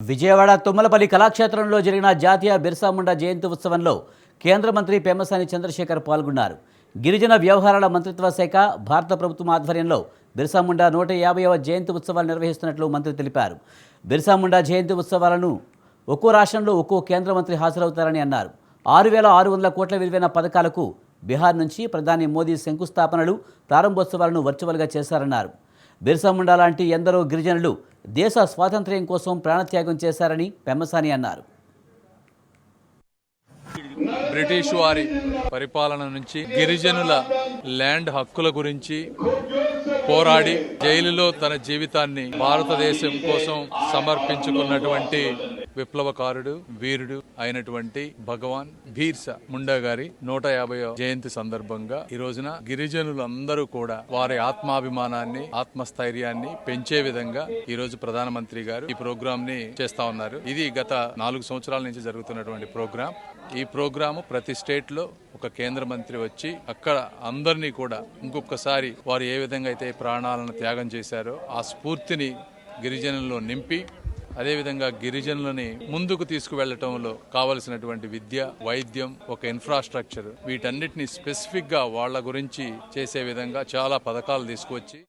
విజయవాడ తుమ్మలపల్లి కళాక్షేత్రంలో జరిగిన జాతీయ బిర్సా ముండా జయంతి ఉత్సవంలో కేంద్ర మంత్రి పెమ్మసాని చంద్రశేఖర్ పాల్గొన్నారు. గిరిజన వ్యవహారాల మంత్రిత్వ శాఖ భారత ప్రభుత్వం ఆధ్వర్యంలో బిర్సాముండా నూట యాభైవ జయంతి ఉత్సవాలు నిర్వహిస్తున్నట్లు మంత్రి తెలిపారు. బిర్సాముండా జయంతి ఉత్సవాలను ఒక్కో రాష్ట్రంలో ఒక్కో కేంద్ర మంత్రి హాజరవుతారని అన్నారు. ఆరు వేల ఆరు వందల కోట్ల విలువైన పథకాలకు బీహార్ నుంచి ప్రధాని మోదీ శంకుస్థాపనలు ప్రారంభోత్సవాలను వర్చువల్గా చేశారన్నారు. బిర్సాముండా లాంటి ఎందరో గిరిజనులు దేశ స్వాతంత్ర్యం కోసం ప్రాణత్యాగం చేశారని పెమ్మసాని అన్నారు. బ్రిటిష్ వారి పరిపాలన నుంచి గిరిజనుల ల్యాండ్ హక్కుల గురించి పోరాడి జైలులో తన జీవితాన్ని భారతదేశం కోసం సమర్పించుకున్నటువంటి విప్లవకారుడు వీరుడు అయినటువంటి భగవాన్ భీర్స ముండా గారి నూట యాభై జయంతి సందర్భంగా ఈ రోజున గిరిజనులందరూ కూడా వారి ఆత్మాభిమానాన్ని ఆత్మస్థైర్యాన్ని పెంచే విధంగా ఈ రోజు ప్రధానమంత్రి గారు ఈ ప్రోగ్రామ్ని చేస్తా ఉన్నారు. ఇది గత నాలుగు సంవత్సరాల నుంచి జరుగుతున్నటువంటి ప్రోగ్రాం. ఈ ప్రోగ్రాము ప్రతి స్టేట్లో ఒక కేంద్ర మంత్రి వచ్చి అక్కడ అందరినీ కూడా ఇంకొకసారి వారు ఏ విధంగా అయితే ప్రాణాలను త్యాగం చేశారో ఆ స్ఫూర్తిని గిరిజనుల్లో నింపి అదేవిధంగా గిరిజనులని ముందుకు తీసుకువెళ్ళటంలో కావలసినటువంటి విద్య వైద్యం ఒక ఇన్ఫ్రాస్ట్రక్చర్ వీటన్నిటిని స్పెసిఫిక్గా వాళ్ళ గురించి చేసే విధంగా చాలా పథకాలు తీసుకువచ్చి